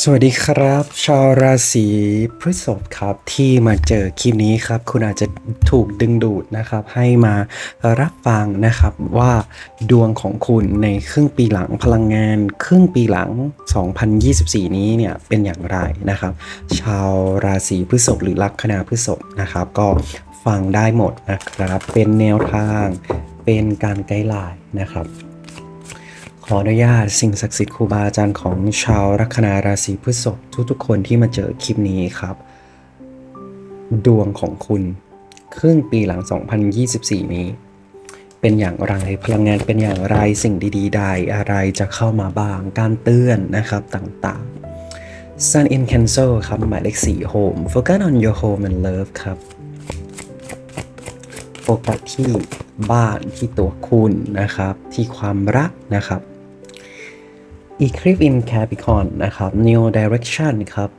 สวัสดีครับ ชาวราศีพฤษภครับที่มาเจอคลิปนี้ครับ คุณอาจจะถูกดึงดูดนะครับ ให้มารับฟังนะครับว่าดวงของคุณในครึ่งปีหลังพลังงาน ครึ่งปีหลัง 2024 นี้เนี่ยเป็นอย่างไรนะครับ ชาวราศีพฤษภหรือลัคนาพฤษภนะครับ ก็ฟังได้หมดนะครับ เป็นแนวทางเป็นการไกด์ไลน์นะครับ ขออนุญาตสิ่งศักดิ์สิทธิ์ครูบาอาจารย์ของชาวลัคนาราศีพฤษภทุกๆ คนที่มาเจอคลิปนี้ครับ ดวงของคุณครึ่งปีหลัง 2024 นี้ เป็นอย่างไรพลังงานเป็นอย่างไรสิ่งดีๆใดอะไรจะเข้ามาบ้างการเตือนนะครับต่างๆ Sun in Cancer ครับหมายเลข4 Home Focus on your home and love ครับโฟกัสที่บ้านที่ตัวคุณนะครับ ที่ความรักนะครับ Eclipse in Capricorn นะครับ New Direction ครับ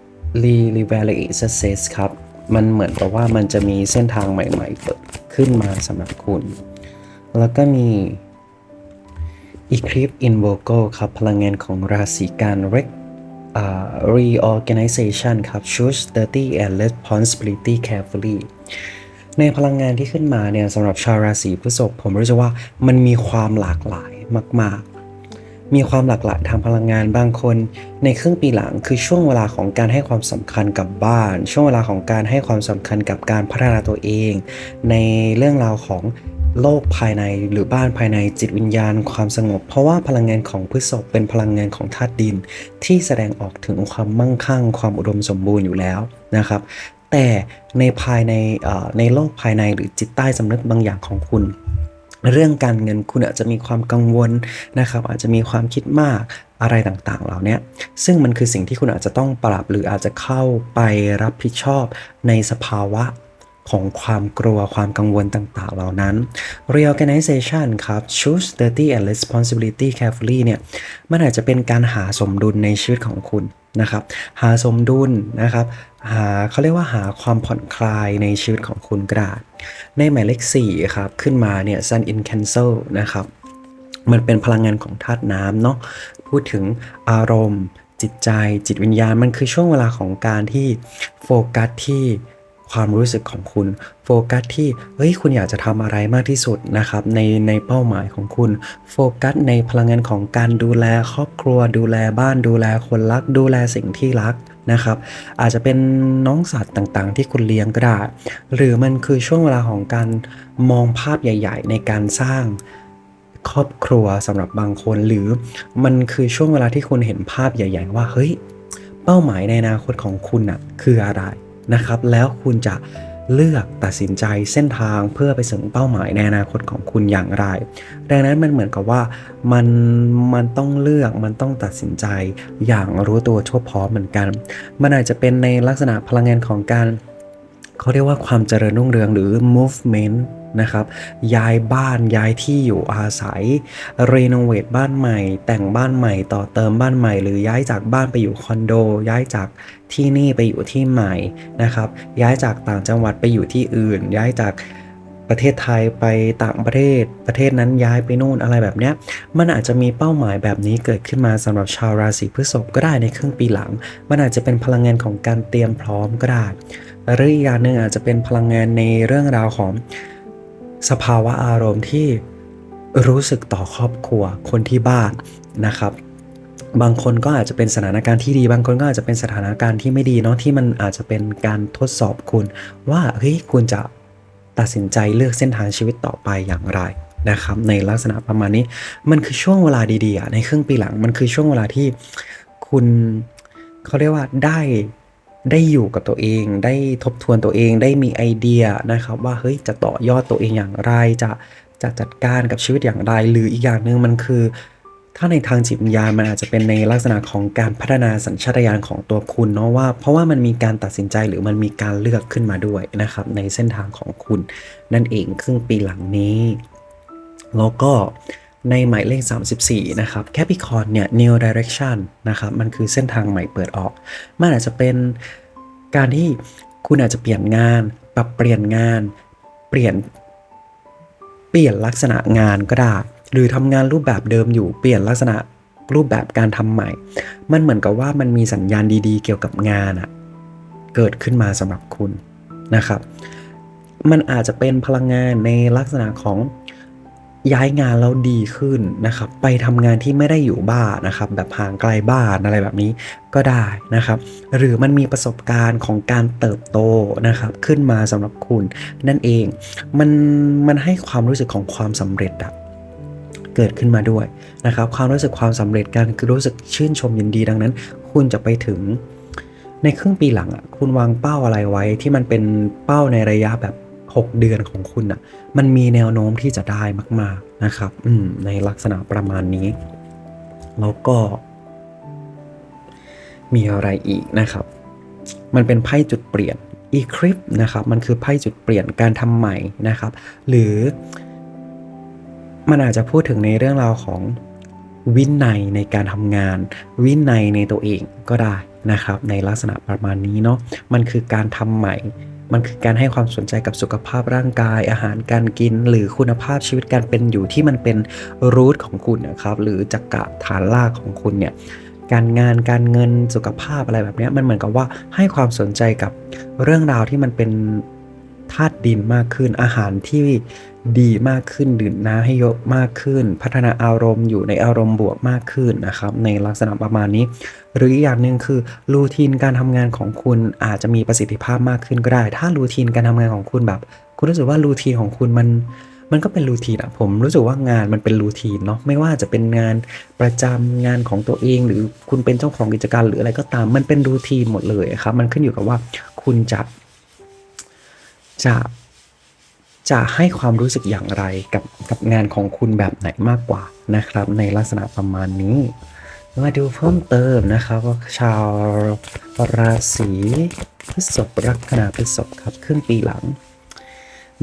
Re Revalidate Success ครับ มันเหมือนกับว่ามันจะมีเส้นทางใหม่ๆเปิดขึ้นมาสำหรับคุณ แล้วก็มี Eclipse in Virgo ครับ พลังงานของราศีกัน Rec uh, Reorganization ครับ Choose Dirty and Responsibility Carefully ในพลังงานที่ขึ้นมาเนี่ยสำหรับชาวราศีพฤษภผมรู้สึกว่ามันมีความหลากหลายมาก ๆ มีความหลากหลายทางพลังงานบางคน ในครึ่งปีหลังคือช่วงเวลาของการให้ความสำคัญกับบ้าน ช่วงเวลาของการให้ความสำคัญกับการพัฒนาตัวเอง ในเรื่องราวของโลกภายในหรือบ้านภายในจิตวิญญาณความสงบ เพราะว่าพลังงานของพฤษภเป็นพลังงานของธาตุดิน ที่แสดงออกถึงความมั่งคั่ง ความอุดมสมบูรณ์อยู่แล้วนะครับ แต่ในภายในในโลกภายในหรือจิตใต้สำนึกบางอย่างของคุณ เรื่องการเงินคุณอาจจะมีความกังวลนะครับ อาจจะมีความคิดมากอะไรต่างๆ เหล่านี้ซึ่งมันคือสิ่งที่คุณอาจจะต้องปรับหรืออาจจะเข้าไปรับผิดชอบในสภาวะของความกลัวความกังวลต่างๆ เหล่านั้น reorganization ครับ choose dirty and responsibility carefully เนี่ย มันอาจจะเป็นการหาสมดุลในชีวิตของคุณนะครับ หาสมดุลนะครับ หาเขาเรียกว่าหาความผ่อนคลายในชีวิตของคุณก็ได้ในหมายเลข4ครับ ขึ้นมาเนี่ย sun in cancel นะครับ มันเป็นพลังงานของธาตุน้ำเนาะพูดถึงอารมณ์ จิตใจ จิตวิญญาณ มันคือช่วงเวลาของการที่โฟกัสที่ความรู้สึกของคุณโฟกัสที่เฮ้ยคุณอยากจะทำอะไรมากที่สุดนะครับในในเป้าหมายของคุณโฟกัสในพลังงานของการดูแลครอบครัว ดูแลบ้านดูแลคนรัก ดูแลสิ่งที่รัก นะครับ อาจจะเป็นน้องสัตว์ต่างๆ ที่คุณเลี้ยงก็ได้ หรือมันคือช่วงเวลาของการมองภาพใหญ่ ๆ ในการสร้างครอบครัวสำหรับบางคน หรือมันคือช่วงเวลาที่คุณเห็นภาพใหญ่ ๆ ว่าเฮ้ยเป้าหมายในอนาคตของคุณอะคืออะไรนะครับ แล้วคุณจะ เลือกตัดสินใจเส้นทางเพื่อไปถึงเป้าหมายในอนาคตของคุณอย่างไร ดังนั้นมันเหมือนกับว่ามันมันต้องเลือกมันต้องตัดสินใจอย่างรู้ตัวทั่วพร้อมเหมือนกัน มันอาจจะเป็นในลักษณะพลังงานของการ เขาเรียกว่าความเจริญรุ่งเรืองหรือ movement นะครับย้ายบ้านย้ายที่อยู่อาศัยรีโนเวทบ้านใหม่ แต่งบ้านใหม่ต่อเติมบ้านใหม่ หรือย้ายจากบ้านไปอยู่คอนโด ย้ายจากที่นี่ไปอยู่ที่ใหม่นะครับย้ายจากต่างจังหวัดไปอยู่ที่อื่น ย้ายจาก ประเทศไทยไปต่างประเทศ ประเทศนั้นย้ายไปนู่นอะไรแบบเนี้ย มันอาจจะมีเป้าหมายแบบนี้เกิดขึ้นมาสำหรับชาวราศีพฤษภก็ได้ในครึ่งปีหลัง มันอาจจะเป็นพลังงานของการเตรียมพร้อมก็ได้หรืออีกอย่างหนึ่งอาจจะเป็นพลังงานในเรื่องราวของสภาวะอารมณ์ที่รู้สึกต่อครอบครัวคนที่บ้านนะครับบางคนก็อาจจะเป็นสถานการณ์ที่ดี บางคนก็อาจจะเป็นสถานการณ์ที่ไม่ดีเนาะที่มันอาจจะเป็นการทดสอบคุณ ว่าเฮ้ยคุณจะ ตัดสินใจเลือกเส้นทางชีวิตต่อไปอย่างไรนะครับ ในลักษณะประมาณนี้มันคือช่วงเวลาดีๆในครึ่งปีหลังมันคือช่วงเวลาที่คุณเขาเรียกว่าได้ได้อยู่กับตัวเอง ได้ทบทวนตัวเองได้มีไอเดียนะครับ ว่าเฮ้ยจะต่อยอดตัวเองอย่างไรจะจะจัดการกับชีวิตอย่างไร หรืออีกอย่างหนึ่งมันคือ ถ้าในทางจิตวิญญาณมันอาจจะเป็นในลักษณะของการพัฒนาสัญชาตญาณของตัวคุณเนาะว่า เพราะว่ามันมีการตัดสินใจหรือมันมีการเลือกขึ้นมาด้วยนะครับในเส้นทางของคุณนั่นเองครึ่งปีหลังนี้ แล้วก็ในหมายเลข 34 นะครับ Capricorn เนี่ย New Direction นะครับ มันคือเส้นทางใหม่เปิดออก มันอาจจะเป็นการที่คุณอาจจะเปลี่ยนงาน ปรับเปลี่ยนงาน เปลี่ยน เปลี่ยนลักษณะงานก็ได้ หรือทำงานรูปแบบเดิมอยู่เปลี่ยนลักษณะรูปแบบการทำใหม่ มันเหมือนกับว่ามันมีสัญญาณดีๆ เกี่ยวกับงานอะเกิดขึ้นมาสำหรับคุณนะครับ มันอาจจะเป็นพลังงานในลักษณะของย้ายงานแล้วดีขึ้นนะครับ ไปทำงานที่ไม่ได้อยู่บ้านนะครับ แบบห่างไกลบ้านอะไรแบบนี้ก็ได้นะครับ หรือมันมีประสบการณ์ของการเติบโตนะครับ ขึ้นมาสำหรับคุณนั่นเอง มันมันให้ความรู้สึกของความสำเร็จอะ เกิดขึ้นมาด้วยนะครับ ความรู้สึกความสำเร็จกันคือรู้สึกชื่นชมยินดีดังนั้น คุณจะไปถึงในครึ่งปีหลังอะคุณวางเป้าอะไรไว้ที่มันเป็นเป้าในระยะแบบ 6 เดือนของคุณอะมันมีแนวโน้มที่จะได้มากๆนะครับอืมในลักษณะประมาณนี้ แล้วก็ มีอะไรอีกนะครับ มันเป็นไพ่จุดเปลี่ยนอีคลิปนะครับมันคือไพ่จุดเปลี่ยนการทำใหม่นะครับ หรือ มันอาจจะพูดถึงในเรื่องราวของวินัยในการทำงาน วินัยในตัวเองก็ได้นะครับ ในลักษณะประมาณนี้เนาะมันคือการทำใหม่ มันคือการให้ความสนใจกับสุขภาพร่างกาย อาหารการกิน หรือคุณภาพชีวิตการเป็นอยู่ที่มันเป็นรูทของคุณนะครับหรือจักระฐานรากของคุณเนี่ยการงานการเงินสุขภาพอะไรแบบนี้มันเหมือนกับว่าให้ความสนใจกับเรื่องราวที่มันเป็น ธาตุดินมากขึ้น อาหารที่ดีมากขึ้นดื่มน้ำให้เยอะมากขึ้น พัฒนาอารมณ์อยู่ในอารมณ์บวกมากขึ้นนะครับ ในลักษณะประมาณนี้ หรืออีกอย่างหนึ่งคือรูทีนการทำงานของคุณอาจจะมีประสิทธิภาพมากขึ้นก็ได้ ถ้ารูทีนการทำงานของคุณแบบ คุณรู้สึกว่ารูทีนของคุณมันมันก็เป็นรูทีนอะผมรู้สึกว่างานมันเป็นรูทีนเนาะไม่ว่าจะเป็นงานประจำงานของตัวเอง หรือคุณเป็นเจ้าของกิจการหรืออะไรก็ตาม มันเป็นรูทีนหมดเลยครับ มันขึ้นอยู่กับว่าคุณจะ จะจะให้ความรู้สึกอย่างไรกับกับงานของคุณแบบไหนมากกว่านะครับ ในลักษณะประมาณนี้ มาดูเพิ่มเติมนะครับว่าชาวราศีพฤษภลัคนาพฤษภครับครึ่งปีหลัง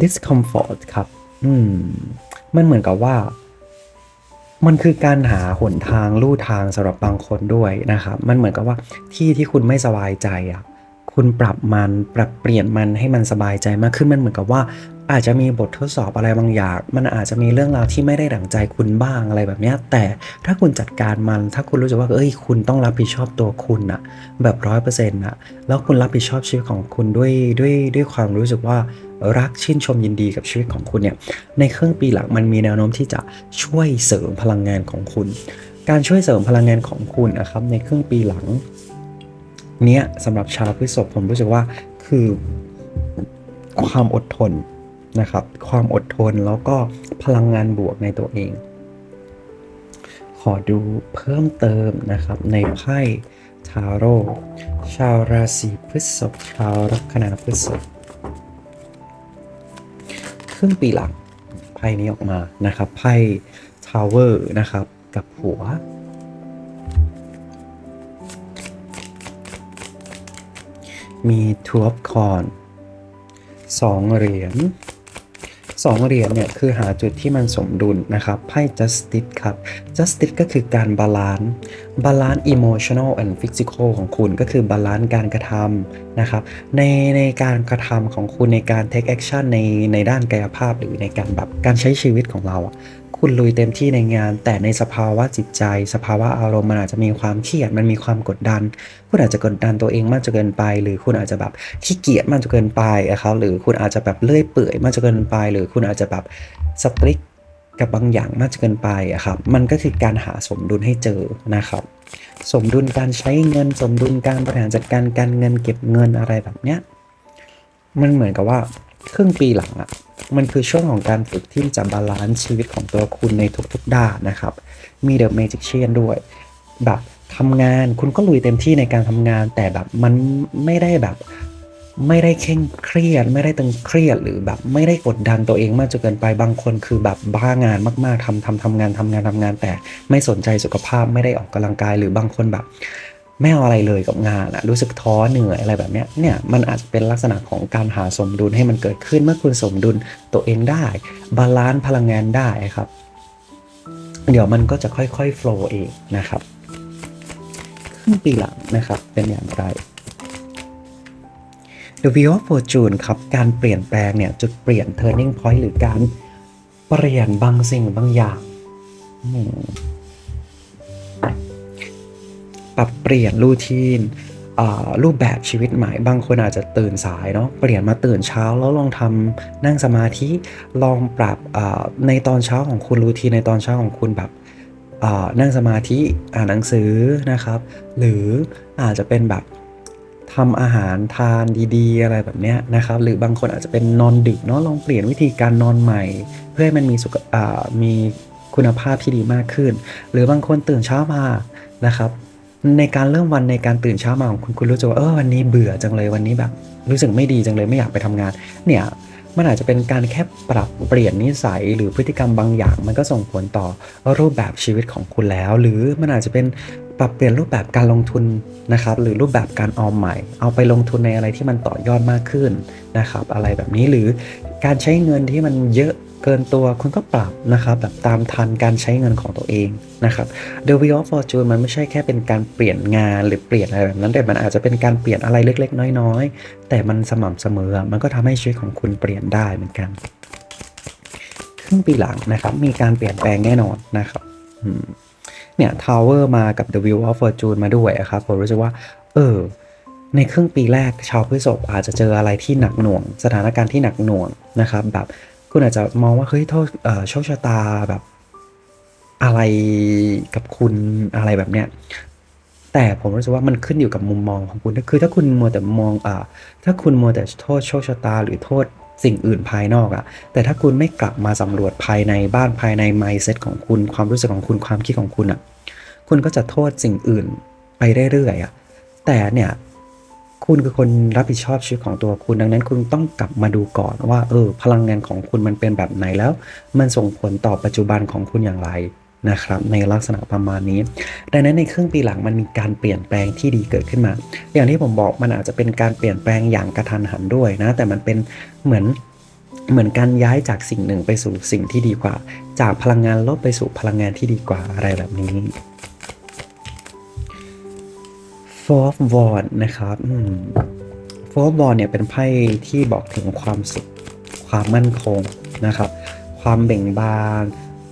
discomfort ครับ อืม มันเหมือนกับว่า มันคือการหาหนทางลู่ทางสำหรับบางคนด้วยนะครับ มันเหมือนกับว่าที่ที่คุณไม่สบายใจอะ คุณปรับมันปรับเปลี่ยนมันให้มันสบายใจมากขึ้นมันเหมือนกับว่า อาจจะมีบททดสอบอะไรบางอย่าง มันอาจจะมีเรื่องราวที่ไม่ได้ดั่งใจคุณบ้างอะไรแบบนี้แต่ถ้าคุณจัดการมัน ถ้าคุณรู้สึกว่าเอ้ยคุณต้องรับผิดชอบตัวคุณอะแบบร้อยเปอร์เซ็นต์อะแล้วคุณรับผิดชอบชีวิตของคุณด้วยด้วยด้วยความรู้สึกว่ารักชื่นชมยินดีกับชีวิตของคุณเนี่ยในครึ่งปีหลังมันมีแนวโน้มที่จะช่วยเสริมพลังงานของคุณ การช่วยเสริมพลังงานของคุณนะครับในครึ่งปีหลัง เนี้ยสำหรับชาวพฤษภผมรู้สึกว่าคือความอดทนนะครับ ความอดทนแล้วก็พลังงานบวกในตัวเอง ขอดูเพิ่มเติมนะครับในไพ่ทาโร่ชาวราศีพฤษภชาวลัคนาพฤษภครึ่งปีหลังไพ่นี้ออกมานะครับไพ่ทาวเวอร์นะครับ กับหัว มีทูบคอนสองเหรียญสองเหรียญเนี่ยคือหาจุดที่มันสมดุลนะครับไพ่ justice ครับ justice ก็คือการบาลานซ์บาลานซ์ emotional and physical ของคุณก็คือบาลานซ์การกระทำนะครับในในการกระทำของคุณในการ take action ในในด้านกายภาพหรือในการแบบการใช้ชีวิตของเรา คุณลุยเต็มที่ในงาน แต่ในสภาวะจิตใจ สภาวะอารมณ์มันอาจจะมีความเครียดมันมีความกดดัน คุณอาจจะกดดันตัวเองมากจนเกินไป หรือคุณอาจจะแบบขี้เกียจมากจนเกินไปอะครับหรือคุณอาจจะแบบเลื่อยเปื่อยมากจนเกินไป หรือคุณอาจจะแบบสตริกกับบางอย่างมากจนเกินไปอะครับ มันก็คือการหาสมดุลให้เจอนะครับ สมดุลการใช้เงิน สมดุลการบริหารจัดการการเงินเก็บเงินอะไรแบบเนี้ย มันเหมือนกับว่าครึ่งปีหลังอะ มันคือช่วงของการฝึกที่จะบาลานซ์ชีวิตของตัวคุณในทุกๆด้านนะครับ มีเดอะเมจิกเชียนด้วย แบบทำงานคุณก็ลุยเต็มที่ในการทำงาน แต่แบบมันไม่ได้แบบไม่ได้เคร่งเครียด ไม่ได้ตึงเครียดหรือแบบไม่ได้กดดันตัวเองมากจนเกินไปบางคนคือแบบบ้างานมากๆทำทำทำงานทำงานทำงาน แต่ไม่สนใจสุขภาพไม่ได้ออกกำลังกาย หรือบางคนแบบ ไม่เอาอะไรเลยกับงานอะรู้สึกท้อเหนื่อยอะไรแบบเนี้ยเนี่ยมันอาจจะเป็นลักษณะของการหาสมดุลให้มันเกิดขึ้นเมื่อคุณสมดุลตัวเองได้ บาลานซ์พลังงานได้ครับ เดี๋ยวมันก็จะค่อยๆโฟล์เองนะครับครึ่งปีหลังนะครับเป็นอย่างไร The Wheel of Fortune ครับการเปลี่ยนแปลงเนี่ยจุดเปลี่ยน turning point หรือการเปลี่ยนบางสิ่งบางอย่าง ปรับเปลี่ยนรูทีนรูปแบบชีวิตใหม่บางคนอาจจะตื่นสายเนาะเปลี่ยนมาตื่นเช้าแล้วลองทำนั่งสมาธิลองปรับในตอนเช้าของคุณรูทีนในตอนเช้าของคุณแบบนั่งสมาธิอ่านหนังสือนะครับ หรืออาจจะเป็นแบบทำอาหารทานดีๆ อะไรแบบเนี้ยนะครับ หรือบางคนอาจจะเป็นนอนดึกเนาะลองเปลี่ยนวิธีการนอนใหม่ เพื่อให้มันมีสุขมีคุณภาพที่ดีมากขึ้น หรือบางคนตื่นเช้ามานะครับ ในการเริ่มวันในการตื่นเช้ามาของคุณคุณรู้สึกว่าเออวันนี้เบื่อจังเลยวันนี้แบบ รู้สึกไม่ดีจังเลยไม่อยากไปทำงาน เนี่ยมันอาจจะเป็นการแค่ปรับเปลี่ยนนิสัยหรือพฤติกรรมบางอย่าง มันก็ส่งผลต่อรูปแบบชีวิตของคุณแล้ว หรือมันอาจจะเป็นปรับเปลี่ยนรูปแบบการลงทุนนะครับ หรือรูปแบบการออมใหม่ เอาไปลงทุนในอะไรที่มันต่อยอดมากขึ้นนะครับ อะไรแบบนี้หรือการใช้เงินที่มันเยอะ เกินตัวคุณก็ปรับนะครับแบบตามทันการใช้เงินของตัวเองนะครับ The Wheel of Fortune มันไม่ใช่แค่เป็นการเปลี่ยนงานหรือเปลี่ยนอะไรแบบนั้นแต่มันอาจจะเป็นการเปลี่ยนอะไรเล็ก ๆ น้อย ๆ แต่มันสม่ำเสมอ มันก็ทำให้ชีวิตของคุณเปลี่ยนได้เหมือนกันครึ่งปีหลังนะครับ มีการเปลี่ยนแปลงแน่นอนนะครับเนี่ย Tower มากับ The Wheel of Fortune มาด้วยอะครับผมรู้สึกว่า เออ ในครึ่งปีแรกชาวพฤษภอาจจะเจออะไรที่หนักหน่วง สถานการณ์ที่หนักหน่วงนะครับ แบบ คุณอาจจะมองว่าเฮ้ยโทษโชคชะตาแบบอะไรกับคุณอะไรแบบเนี้ยแต่ผมรู้สึกว่ามันขึ้นอยู่กับมุมมองของคุณ คือถ้าคุณมัวแต่มองอ่าถ้าคุณมัวแต่โทษโชคชะตา หรือโทษสิ่งอื่นภายนอกอะแต่ถ้าคุณไม่กลับมาสำรวจภายในบ้านภายใน mindset ของคุณ ความรู้สึกของคุณ ความคิดของคุณอะคุณก็จะโทษสิ่งอื่นไปเรื่อยๆอะแต่เนี่ย คุณคือคนรับผิดชอบชีวิตของตัวคุณดังนั้นคุณต้องกลับมาดูก่อนว่าเออพลังงานของคุณมันเป็นแบบไหนแล้ว มันส่งผลต่อปัจจุบันของคุณอย่างไรนะครับในลักษณะประมาณนี้ ดังนั้นในครึ่งปีหลังมันมีการเปลี่ยนแปลงที่ดีเกิดขึ้นมา อย่างที่ผมบอกมันอาจจะเป็นการเปลี่ยนแปลงอย่างกระทันหันด้วยนะ แต่มันเป็นเหมือนเหมือนการย้ายจากสิ่งหนึ่งไปสู่สิ่งที่ดีกว่า จากพลังงานลบไปสู่พลังงานที่ดีกว่าอะไรแบบนี้ Fourth Wand นะครับอืม Fourth Wand เนี่ยเป็นไพ่ที่บอกถึงความสุขความมั่นคงนะครับ ความเบ่งบาน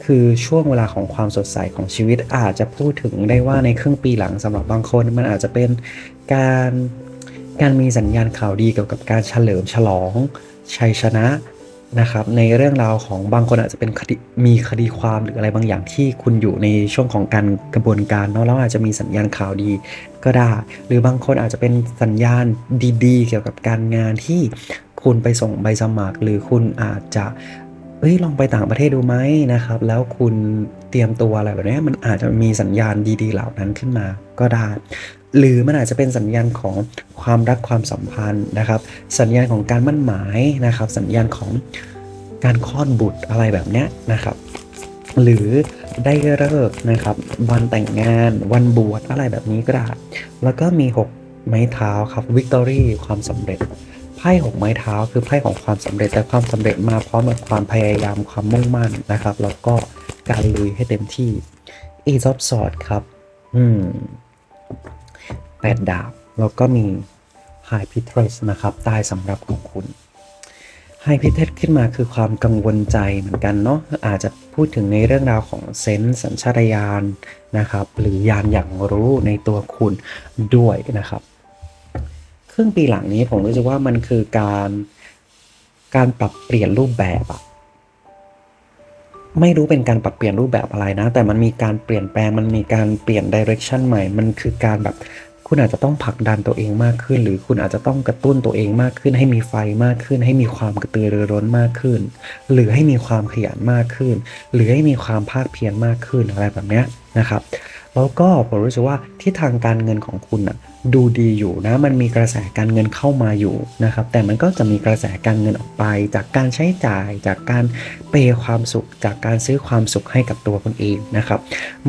คือช่วงเวลาของความสดใสของชีวิตอาจจะพูดถึงได้ว่าในครึ่งปีหลังสำหรับบางคน มันอาจจะเป็นการการมีสัญญาณข่าวดีเกี่ยวกับการเฉลิมฉลองชัยชนะ นะครับในเรื่องราวของบางคนอาจจะเป็นคดีมีคดีความหรืออะไรบางอย่างที่คุณอยู่ในช่วงของการกระบวนการเนาะแล้วอาจจะมีสัญญาณข่าวดีก็ได้ หรือบางคนอาจจะเป็นสัญญาณดีๆ เกี่ยวกับการงานที่คุณไปส่งใบสมัคร หรือคุณอาจจะเอ้ยลองไปต่างประเทศดูไหมนะครับ แล้วคุณเตรียมตัวอะไรแบบนี้มันอาจจะมีสัญญาณดี ๆ เหล่านั้นขึ้นมาก็ได้ หรือมันอาจจะเป็นสัญญาณของความรักความสัมพันธ์นะครับ สัญญาณของการมั่นหมายนะครับ สัญญาณของการคลอดบุตรอะไรแบบเนี้ยนะครับ หรือได้เลิกษ์นะครับ วันแต่งงานวันบวชอะไรแบบนี้ก็ได้แล้วก็มี 6 ไม้เท้าครับวิกตอรี่ความสำเร็จไพ่หกไม้เท้าคือไพ่ของความสำเร็จแต่ความสำเร็จมาพร้อมกับความพยายามความมุ่งมั่นนะครับ แล้วก็การลุยให้เต็มที่ Ace of Swords ครับ อืม แปดดาบ แล้วก็มี High p i t r e s นะครับใต้สำหรับของคุณ High p i t r e s ขึ้นมาคือความกังวลใจเหมือนกันเนาะอาจจะพูดถึงในเรื่องราวของเซนส์สัญชาตญาณนะครับ หรือยานอย่างรู้ในตัวคุณด้วยนะครับ ครึ่งปีหลังนี้ผมรู้สึกว่ามันคือการการปรับเปลี่ยนรูปแบบอะไม่รู้เป็นการปรับเปลี่ยนรูปแบบอะไรนะ แต่มันมีการเปลี่ยนแปลงมันมีการเปลี่ยนดิเรกชันใหม่ มันคือการแบบ คุณอาจจะต้องผลักดันตัวเองมากขึ้น หรือคุณอาจจะต้องกระตุ้นตัวเองมากขึ้น ให้มีไฟมากขึ้น ให้มีความกระตือรือร้นมากขึ้น หรือให้มีความขยันมากขึ้น หรือให้มีความภาคเพียรมากขึ้นอะไรแบบนี้นะครับแล้วก็ผมรู้สึกว่าที่ทางการเงินของคุณอะ ดูดีอยู่นะ มันมีกระแสการเงินเข้ามาอยู่นะครับ แต่มันก็จะมีกระแสการเงินออกไป จากการใช้จ่าย จากการเปย์ความสุข จากการซื้อความสุขให้กับตัวคนเองนะครับ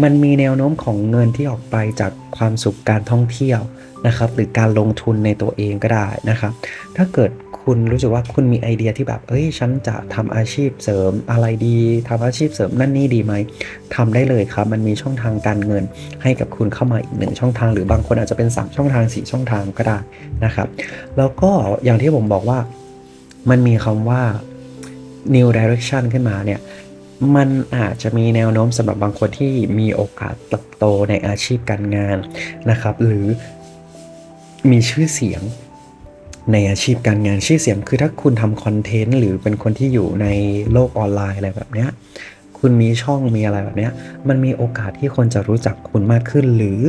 มันมีแนวโน้มของเงินที่ออกไปจากความสุขการท่องเที่ยวนะครับ หรือการลงทุนในตัวเองก็ได้นะครับ ถ้าเกิด คุณรู้สึกว่าคุณมีไอเดียที่แบบ เอ้ย ฉันจะทำอาชีพเสริมอะไรดีทำอาชีพเสริมนั่นนี่ดีไหมทำได้เลยครับ มันมีช่องทางการเงินให้กับคุณเข้ามาอีกหนึ่งช่องทาง หรือบางคนอาจจะเป็น 3 ช่องทาง 4 ช่องทางก็ได้นะครับ แล้วก็อย่างที่ผมบอกว่ามันมีคำว่า new direction ขึ้นมาเนี่ยมันอาจจะมีแนวโน้มสำหรับบางคนที่มีโอกาสเติบโตในอาชีพการงานนะครับ หรือมีชื่อเสียง ในอาชีพการงานชื่อเสียงคือถ้าคุณทำคอนเทนต์หรือเป็นคนที่อยู่ในโลกออนไลน์อะไรแบบเนี้ยคุณมีช่องมีอะไรแบบเนี้ยมันมีโอกาสที่คนจะรู้จักคุณมากขึ้น หรือ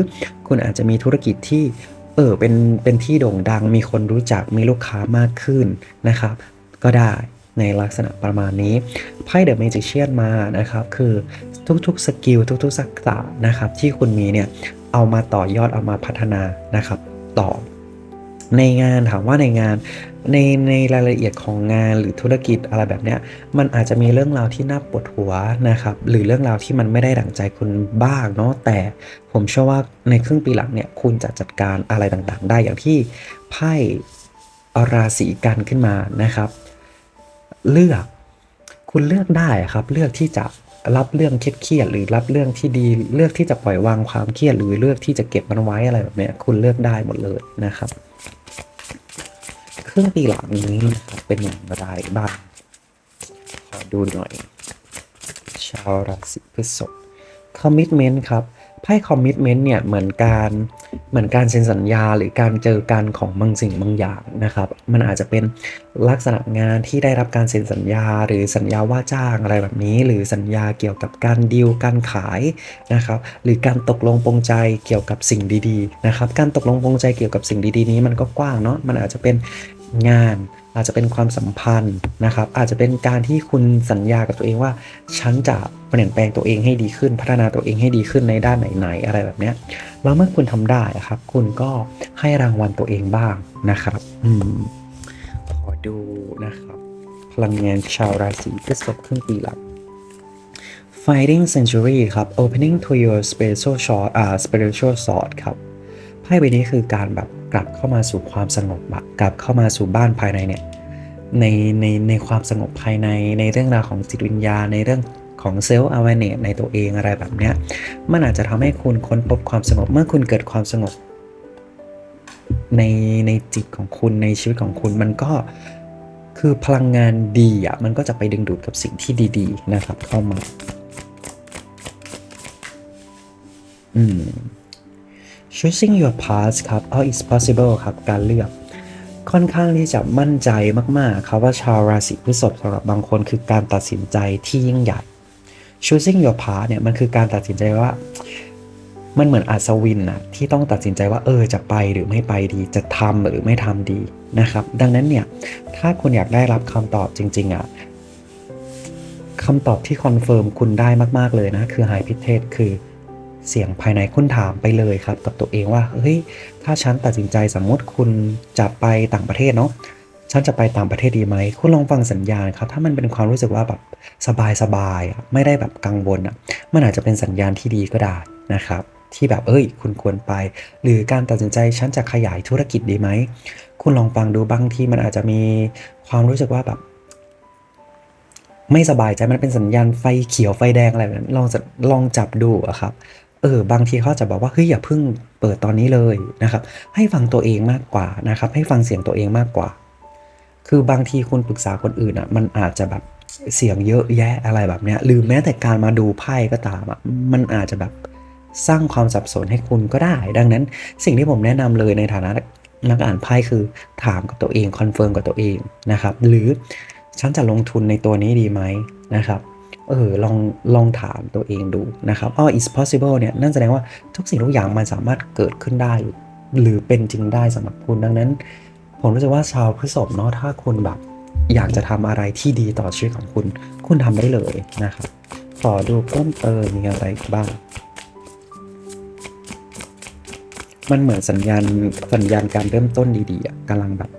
คุณอาจจะมีธุรกิจที่เออเป็นเป็นที่โด่งดัง มีคนรู้จักมีลูกค้ามากขึ้นนะครับ ก็ได้ในลักษณะประมาณนี้ไพ่เดอะเมจิเชียนมานะครับ คือทุกๆสกิลทุกๆสักษะนะครับ ที่คุณมีเนี่ยเอามาต่อยอดเอามาพัฒนานะครับ ต่อ ในงานถามว่าในงานในในรายละเอียดของงานหรือธุรกิจอะไรแบบเนี้ยมันอาจจะมีเรื่องราวที่น่าปวดหัวนะครับ หรือเรื่องราวที่มันไม่ได้ดั่งใจคุณบ้างเนาะแต่ผมเชื่อว่าในครึ่งปีหลังเนี่ยคุณจะจัดการอะไรต่างๆ ได้อย่างที่ไพ่ราศีกันขึ้นมานะครับ เลือกคุณเลือกได้ครับ เลือกที่จะรับเรื่องเครียดหรือรับเรื่องที่ดี เลือกที่จะปล่อยวางความเครียดหรือเลือกที่จะเก็บมันไว้อะไรแบบเนี้ยคุณเลือกได้หมดเลยนะครับ รึ่งปีหลังนี้นะครับเป็นอย่างไรบ้าง ขอดูหน่อย ชาวราศีพฤษภคอมมิชเมนต์ครับไพ่คอมมิชเมนต์เนี่ยเหมือนการเหมือนการเซ็นสัญญาหรือการเจอกันของบางสิ่งบางอย่างนะครับ มันอาจจะเป็นลักษณะงานที่ได้รับการเซ็นสัญญา หรือสัญญาว่าจ้างอะไรแบบนี้ หรือสัญญาเกี่ยวกับการดีลการขายนะครับ หรือการตกลงปรงใจเกี่ยวกับสิ่งดีๆนะครับ การตกลงปรงใจเกี่ยวกับสิ่งดีๆ นี้มันก็กว้างเนาะมันอาจจะเป็น งาน อาจจะเป็นความสัมพันธ์นะครับ อาจจะเป็นการที่คุณสัญญากับตัวเองว่า ฉันจะเปลี่ยนแปลงตัวเองให้ดีขึ้น พัฒนาตัวเองให้ดีขึ้นในด้านไหนๆอะไรแบบเนี้ยแล้วเมื่อคุณทำได้ครับ คุณก็ให้รางวัลตัวเองบ้างนะครับอืมขอดูนะครับ พลังงานชาวราศีพฤษภครึ่งปีหลัง Fighting Century ครับ Opening to your spiritual sword อ่า spiritual sword ครับ ไพ่ใบนี้คือการแบบกลับเข้ามาสู่ความสงบอะกลับเข้ามาสู่บ้านภายในเนี่ยในในในความสงบภายในในเรื่องราวของจิตวิญญาณในเรื่องของเซลล์ awareness ในตัวเองอะไรแบบเนี้ยมันอาจจะทำให้คุณค้นพบความสงบเมื่อคุณเกิดความสงบ ในในจิตของคุณในชีวิตของคุณมันก็คือพลังงานดีอะมันก็จะไปดึงดูดกับสิ่งที่ดี ๆ นะครับเข้ามา อืม choosing your path ครับ all is possible ครับ การเลือก ค่อนข้างที่จะมั่นใจมากๆ ครับว่าชาวราศีพฤษภสำหรับบางคนคือการตัดสินใจที่ยิ่งใหญ่ choosing your path เนี่ยมันคือการตัดสินใจว่า มันเหมือนอัศวินนะที่ต้องตัดสินใจว่าเออจะไปหรือไม่ไปดีจะทำหรือไม่ทำดีนะครับ ดังนั้นเนี่ยถ้าคุณอยากได้รับคำตอบจริง ๆอะคำตอบที่คอนเฟิร์มคุณได้มาก ๆ เลยนะ คือ High p i t e คือ เสียงภายในคุณถามไปเลยครับ กับตัวเองว่า เฮ้ย ถ้าฉันตัดสินใจสมมติคุณจะไปต่างประเทศเนาะ ฉันจะไปต่างประเทศดีไหม คุณลองฟังสัญญาณครับ ถ้ามันเป็นความรู้สึกว่าแบบสบายๆ ไม่ได้แบบกังวลอะ มันอาจจะเป็นสัญญาณที่ดีก็ได้นะครับ ที่แบบ เอ้ย คุณควรไป หรือการตัดสินใจ ฉันจะขยายธุรกิจดีไหม คุณลองฟังดูบางที่มันอาจจะมีความรู้สึกว่าแบบไม่สบายใจมันเป็นสัญญาณไฟเขียวไฟแดงอะไรแบบนั้นลองจะลองจับดูอะครับ เออบางทีเขาจะบอกว่าเฮ้ยอย่าเพิ่งเปิดตอนนี้เลยนะครับ ให้ฟังตัวเองมากกว่านะครับ ให้ฟังเสียงตัวเองมากกว่า คือบางทีคุณปรึกษาคนอื่นอะ มันอาจจะแบบเสียงเยอะแยะอะไรแบบเนี้ยหรือแม้แต่การมาดูไพ่ก็ตามอะมันอาจจะแบบสร้างความสับสนให้คุณก็ได้ ดังนั้นสิ่งที่ผมแนะนำเลยในฐานะนักอ่านไพ่คือถามกับตัวเองคอนเฟิร์มกับตัวเองนะครับ หรือฉันจะลงทุนในตัวนี้ดีไหมนะครับ เออลองลองถามตัวเองดูนะครับอ๋อ is possible เนี่ยนั่นแสดงว่าทุกสิ่งทุกอย่างมันสามารถเกิดขึ้นได้ หรือเป็นจริงได้สำหรับคุณดังนั้น ผมรู้สึกว่าชาวพฤษภเนาะถ้าคุณแบบอยากจะทำอะไรที่ดีต่อชีวิตของคุณ คุณทำได้เลยนะครับขอดูเพิ่มเติมมีอะไรบ้าง มันเหมือนสัญญาณสัญญาณการเริ่มต้นดีๆกำลังแบบ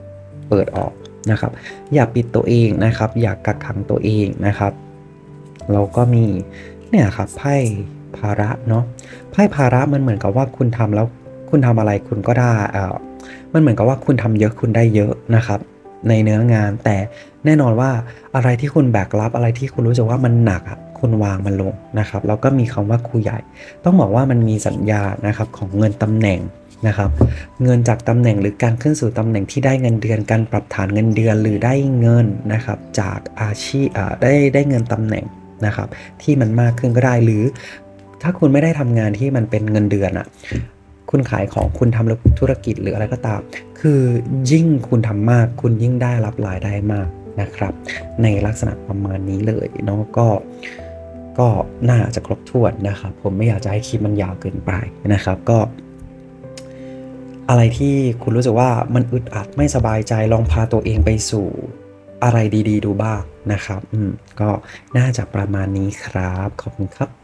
เปิดออกนะครับ อย่าปิดตัวเองนะครับ อย่ากักขังตัวเองนะครับ เราก็มีเนี่ยครับไพ่ภาระเนาะไพ่ภาระมันเหมือนกับว่าคุณทำแล้วคุณทำอะไรคุณก็ได้เออมันเหมือนกับว่าคุณทำเยอะคุณได้เยอะนะครับ ในเนื้องานแต่แน่นอนว่าอะไรที่คุณแบกรับอะไรที่คุณรู้สึกว่ามันหนักอะคุณวางมันลงนะครับแล้วก็มีคำว่าครูใหญ่ ต้องบอกว่ามันมีสัญญานะครับของเงินตำแหน่งนะครับ เงินจากตำแหน่งหรือการขึ้นสู่ตำแหน่งที่ได้เงินเดือนการปรับฐานเงินเดือนหรือได้เงินนะครับจากอาชีพอ่าได้ได้เงินตำแหน่ง นะครับที่มันมากขึ้นก็ได้หรือ ถ้าคุณไม่ได้ทำงานที่มันเป็นเงินเดือนอะคุณขายของคุณทำธุรกิจหรืออะไรก็ตาม คือยิ่งคุณทำมาก คุณยิ่งได้รับรายได้มากนะครับ ในลักษณะประมาณนี้เลยเนาะก็ก็น่าจะครบถ้วนนะครับ ผมไม่อยากจะให้คลิปมันยาวเกินไปนะครับก็ อะไรที่คุณรู้สึกว่ามันอึดอัดไม่สบายใจลองพาตัวเองไปสู่ อะไรดี ๆ ดูบ้างนะครับ อืม ก็น่าจะประมาณนี้ครับ ขอบคุณครับ